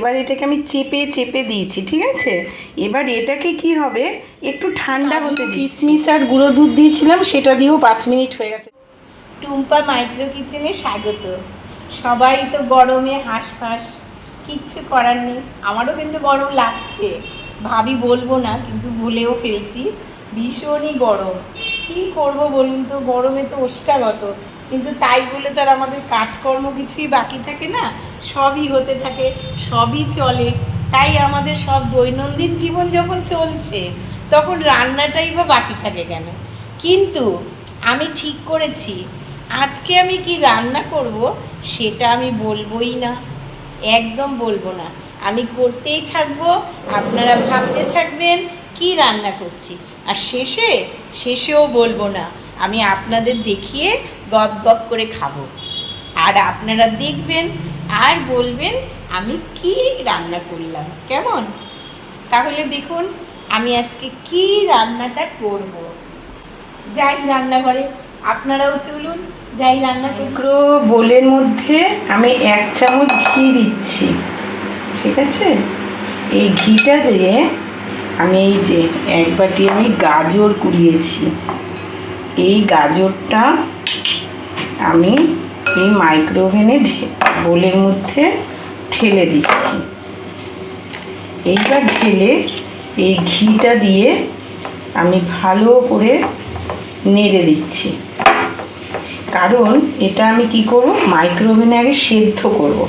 এবার এটাকে আমি চেপে চেপে দিয়েছি ঠিক আছে? এবার এটাকে কি হবে? একটু ঠান্ডা হতে কিশমিশ আর গুঁড়ো দুধ দিয়েছিলাম সেটা দিয়েও পাঁচ মিনিট হয়ে গেছে। টুম্পা মাইক্রো কিচেনে স্বাগত। সবাই তো গরমে হাঁসফাঁস। কিচ্ছু করার নেই। আমারও কিন্তু গরম লাগছে। ভাবি বলব না কিন্তু ভুলেও ফেলছি। ভীষণই গরম। কি করব বলুন তো? গরমে তো ওষ্ঠাগত। কিন্তু তাই বলে তো আর আমাদের কাজকর্ম কিছুই বাকি থাকে না, সবই হতে থাকে, সবই চলে। তাই আমাদের সব দৈনন্দিন জীবন যখন চলছে, তখন রান্নাটাই বা বাকি থাকে কেন? কিন্তু আমি ঠিক করেছি, আজকে আমি কি রান্না করব সেটা আমি বলবোই না, একদম বলব না। আমি করতেই থাকব, আপনারা ভাবতে থাকবেন কি রান্না করছি। আর শেষে, শেষেও বলব না, আমি আপনাদের দেখিয়ে গপ গপ করে খাব। আর আপনারা দেখবেন আর বলবেন, আমি কি রান্না করলাম, কেমন? তাহলে দেখুন, আমি আজকে কি রান্নাটা করব। যাই রান্নাঘরে, আপনারাও চলুন, যাই রান্না করি। বোলের মধ্যে আমি এক চামচ ঘি দিচ্ছি, ঠিক আছে? এই ঘিটা দিয়ে আমি এই যে এক বাটি আমি গাজর কুড়িয়েছি। এই গাজরটা আমি এই মাইক্রোওভেনে বোলের মধ্যে ঠেলে দিচ্ছি। এইবার ঢেলে এই ঘিটা দিয়ে আমি ভালো করে নেড়ে দিচ্ছি। কারণ এটা আমি কি করব? মাইক্রোওভেনে আগে সেদ্ধ করব।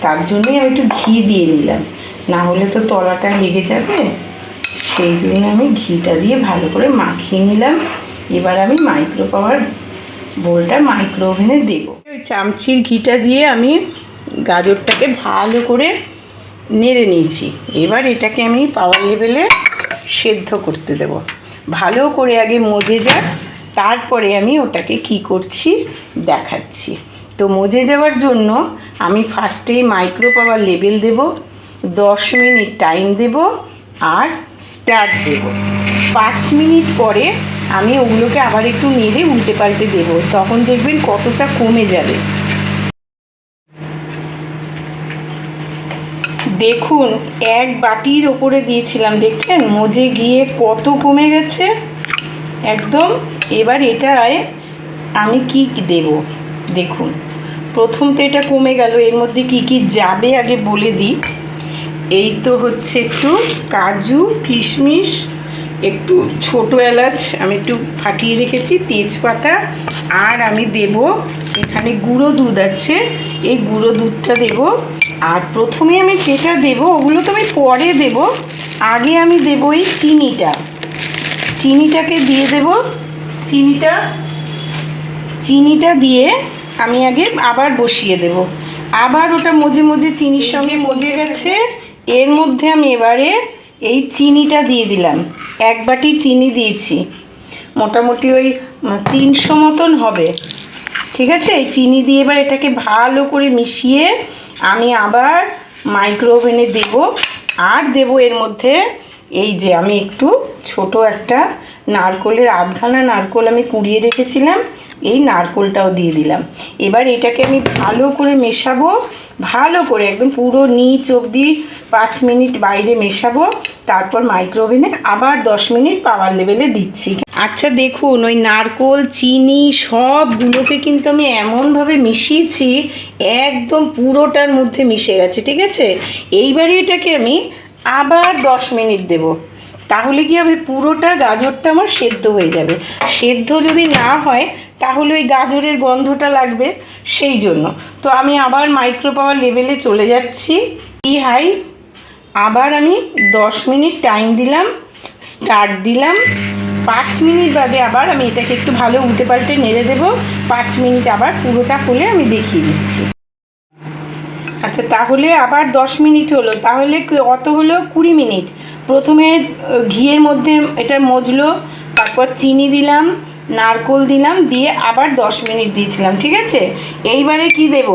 তার জন্যই আমি একটু ঘি দিয়ে নিলাম। না হলে তো তলাটা লেগে যাবে। সেই জন্য আমি ঘিটা দিয়ে ভালো করে মাখিয়ে নিলাম। এবার আমি মাইক্রো পাওয়ার বোলটা মাইক্রো ওভেনে দেবো। ওই চামচির ঘিটা দিয়ে আমি গাজরটাকে ভালো করে নেড়ে নিয়েছি। এবার এটাকে আমি পাওয়ার লেভেলে সেদ্ধ করতে দেব। ভালো করে আগে মজে যাক, তারপরে আমি ওটাকে কি করছি দেখাচ্ছি। তো মজে যাওয়ার জন্য আমি ফার্স্টেই মাইক্রো পাওয়ার লেভেল দেব, দশ মিনিট টাইম দেব আর স্টার্ট দেব। পাঁচ মিনিট পরে আমি ওগুলোকে আবার একটু নেড়ে উল্টে পাল্টে দেবো। তখন দেখবেন কতটা কমে যাবে। দেখুন, এক বাটির ওপরে দিয়েছিলাম, দেখছেন? মজে গিয়ে কত কমে গেছে। একদম। এবার এটায় আমি কি দেব? দেখুন। প্রথম তো এটা কমে গেল, এর মধ্যে কি কি যাবে আগে বলে দিই। এই তো হচ্ছে একটু কাজু, কিশমিশ একটু ছোট এলাচ আমি একটু ফাটিয়ে রেখেছি, তেজপাতা, আর আমি দেব এখানে গুঁড়ো দুধ আছে, এই গুঁড়ো দুধটা দেব। আর প্রথমে আমি যেটা দেব, ওগুলো তো আমি পরে দেব। আগে আমি দেব এই চিনিটা। চিনিটাকে দিয়ে দেব। চিনিটা চিনিটা দিয়ে আমি আগে আবার বসিয়ে দেব। আবার ওটা মজে মজে চিনির সঙ্গে মজে গেছে। এর মধ্যে আমি এবারে এই চিনিটা দিয়ে দিলাম। এক বাটি চিনি দিয়েছি। মোটামুটি ওই তিনশো মতন হবে। ঠিক আছে? এই চিনি দিয়ে এবার এটাকে ভালো করে মিশিয়ে আমি আবার মাইক্রো ওভেনে দেবো। আর দেব এর মধ্যে এই যে আমি একটু ছোট একটা নারকোলের আধখানা নারকোল আমি কুড়িয়ে রেখেছিলাম। এই নারকোলটাও দিয়ে দিলাম। এবার এটাকে আমি ভালো করে মেশাবো, ভালো করে একদম পুরো নিচ অবধি পাঁচ মিনিট বাইরে মেশাবো, তারপর মাইক্রোওভেনে আবার দশ মিনিট পাওয়ার লেভেলে দিচ্ছি। আচ্ছা দেখুন, ওই নারকোল, চিনি সবগুলোকে কিন্তু আমি এমনভাবে মিশিয়েছি, একদম পুরোটার মধ্যে মিশে গেছে, ঠিক আছে? এইবারে এটাকে আমি আবার দশ মিনিট দেব। তাহলে কি হবে? পুরোটা গাজরটা আমার সেদ্ধ হয়ে যাবে। সেদ্ধ যদি না হয় তাহলে ওই গাজরের গন্ধটা লাগবে সেই জন্য। তো আমি আবার মাইক্রো পাওয়ার লেভেলে চলে যাচ্ছি। ই হাই আবার আমি দশ মিনিট টাইম দিলাম স্টার্ট দিলাম। পাঁচ মিনিট বাদে আবার আমি এটাকে একটু ভালো উল্টে পাল্টে নেড়ে দেবো। পাঁচ মিনিট আবার পুরোটা হলে আমি দেখিয়ে দিচ্ছি। আচ্ছা তাহলে আবার দশ মিনিট হলো। তাহলে অত হলো কুড়ি মিনিট। প্রথমে ঘিয়ের মধ্যে এটা মজলো, তারপর চিনি দিলাম। নারকোল দিলাম, দিয়ে আবার দশ মিনিট দিয়েছিলাম, ঠিক আছে? এইবারে কি দেব?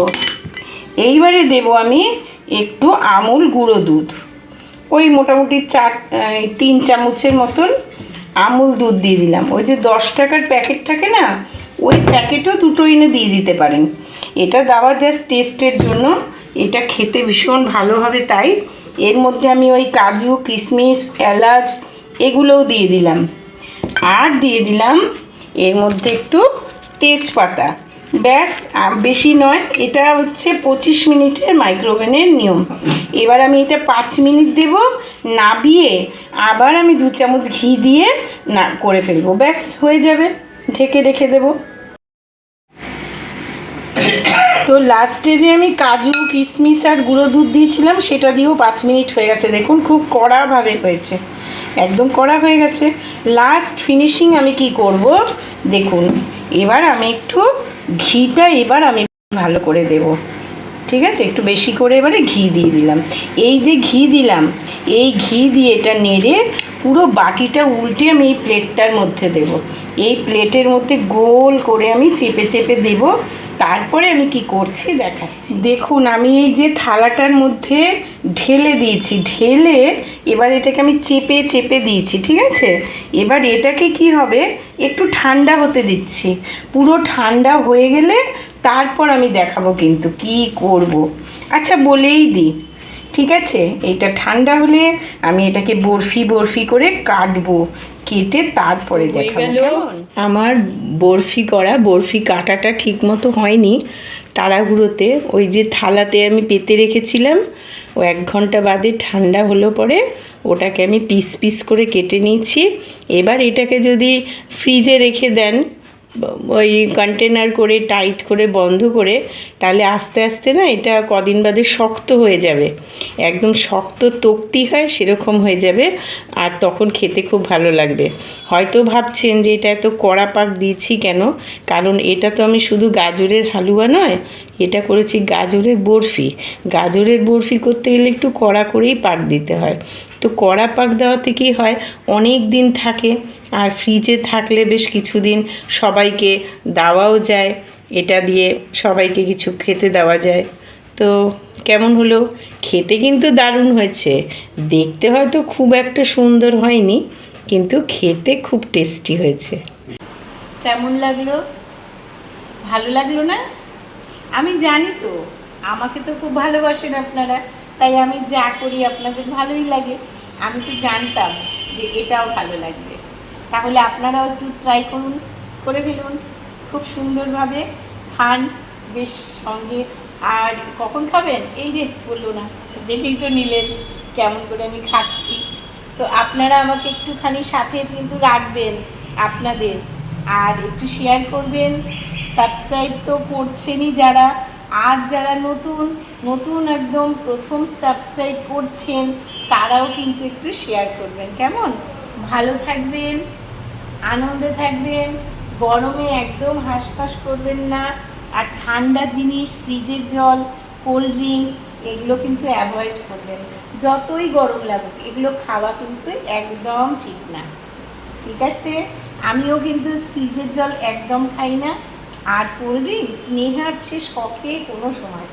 এইবারে দেব আমি একটু আমুল গুঁড়ো দুধ। ওই মোটামুটি চার তিন চামচের মতন আমুল দুধ দিয়ে দিলাম। ওই যে দশ টাকার প্যাকেট থাকে না, ওই প্যাকেটও দুটো এনে দিয়ে দিতে পারেন। এটা দেওয়া জাস্ট টেস্টের জন্য, এটা খেতে ভীষণ ভালো হবে তাই। এর মধ্যে আমি ওই কাজু, কিশমিশ, এলাচ, এগুলোও দিয়ে দিলাম। আর দিয়ে দিলাম এর মধ্যে একটু তেজপাতা। ব্যাস বেশি নয়, এটা হচ্ছে পঁচিশ মিনিটের মাইক্রোওভেনের নিয়ম। এবার আমি এটা পাঁচ মিনিট দেব, নাবিয়ে আবার আমি দু চামচ ঘি দিয়ে না, করে ফেলব। ব্যাস, হয়ে যাবে, ঢেকে রেখে দেবো। তো লাস্টে যে আমি কাজু, কিশমিশ আর গুঁড়ো দুধ দিয়েছিলাম, সেটা দিয়েও পাঁচ মিনিট হয়ে গেছে। দেখুন, খুব কড়াভাবে হয়েছে। একদম কড়া হয়ে গেছে। লাস্ট ফিনিশিং আমি কি করব? দেখুন, এবার আমি একটু ঘিটা এবার আমি ভালো করে দেব। ঠিক আছে? একটু বেশি করে এবারে ঘি দিয়ে দিলাম। এই যে ঘি দিলাম, এই ঘি দিয়ে এটা নেড়ে পুরো বাটিটা উল্টে আমি এই প্লেটটার মধ্যে দেব। এই প্লেটের মধ্যে গোল করে আমি চেপে চেপে দেব। তারপরে আমি কি করছি দেখাচ্ছি। দেখুন, আমি এই যে থালাটার মধ্যে ঢেলে দিয়েছি, ঢেলে এবার এটাকে আমি চেপে চেপে দিয়েছি, ঠিক আছে? এবার এটাকে কি হবে? একটু ঠান্ডা হতে দিচ্ছি। পুরো ঠান্ডা হয়ে গেলে তারপর আমি দেখাবো কিন্তু কি করব। আচ্ছা বলেই দিই ঠিক আছে? এটা ঠান্ডা হলে আমি এটাকে বরফি বরফি করে কাটবো কেটে তারপরে দেখাবো। আমার বরফি করা বরফি কাটাটা ঠিক মতো হয়নি। তাড়াহুড়োতে ওই যে থালাতে আমি পেতে রেখেছিলাম ও এক ঘণ্টা বাদে ঠান্ডা হলো পরে ওটাকে আমি পিস পিস করে কেটে নিয়েছি। এবার এটাকে যদি ফ্রিজে রেখে দেন ওই কন্টেনার করে টাইট করে বন্ধ করে, তাহলে আস্তে আস্তে না এটা কদিন বাদে শক্ত হয়ে যাবে। একদম শক্ত তক্তি হয় সেরকম হয়ে যাবে, আর তখন খেতে খুব ভালো লাগবে। হয়তো ভাবছেন যে এটা এত কড়া পাক দিয়েছি কেন? কারণ এটা তো আমি শুধু গাজরের হালুয়া নয়, এটা করেছি গাজরের বরফি। গাজরের বরফি করতে গেলে একটু কড়া করেই পাক দিতে হয়। তো কড়া পাক দেওয়াতে কী হয়। অনেক দিন থাকে আর ফ্রিজে থাকলে বেশ কিছুদিন সবাইকে দেওয়াও যায়। এটা দিয়ে সবাইকে কিছু খেতে দেওয়া যায়। তো কেমন হলো? খেতে কিন্তু দারুণ হয়েছে। দেখতে হয়তো খুব একটা সুন্দর হয়নি, কিন্তু খেতে খুব টেস্টি হয়েছে। কেমন লাগল? ভালো লাগল না? আমি জানি তো, আমাকে তো খুব ভালোবাসেন আপনারা। তাই আমি যা করি আপনাদের ভালোই লাগে। আমি তো জানতাম যে এটাও ভালো লাগবে। তাহলে আপনারাও একটু ট্রাই করুন, করে ফেলুন। খুব সুন্দরভাবে খান, বেশ সঙ্গে। আর কখন খাবেন? এই রে বলল না। দেখেই তো নিলেন কেমন করে আমি খাচ্ছি। তো আপনারা আমাকে একটুখানি সাথে কিন্তু রাখবেন আপনাদের। আর একটু শেয়ার করবেন। সাবস্ক্রাইব তো করছেনই যারা। আর যারা নতুন নতুন একদম প্রথম সাবস্ক্রাইব করছেন, তারাও কিন্তু একটু শেয়ার করবেন। কেমন? ভালো থাকবেন, আনন্দে থাকবেন, গরমে একদম হাঁসফাঁস করবেন না, আর ঠান্ডা জিনিস, ফ্রিজের জল কোল্ড ড্রিঙ্কস এগুলো কিন্তু অ্যাভয়েড করবেন। যতই গরম লাগুক, এগুলো খাওয়া কিন্তু একদম ঠিক না। ঠিক আছে? আমিও কিন্তু ফ্রিজের জল একদম খাই না। আর কোল্ড ড্রিঙ্কস নেহার সে শখে কোনো সময়।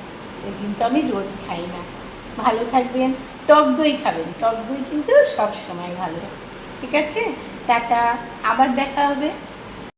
ওই কিন্তু আমি রোজ খাই না। ভালো থাকবেন, টক দই খাবেন। টক দই কিন্তু সব সময় ভালো। ঠিক আছে? টাটা। আবার দেখা হবে।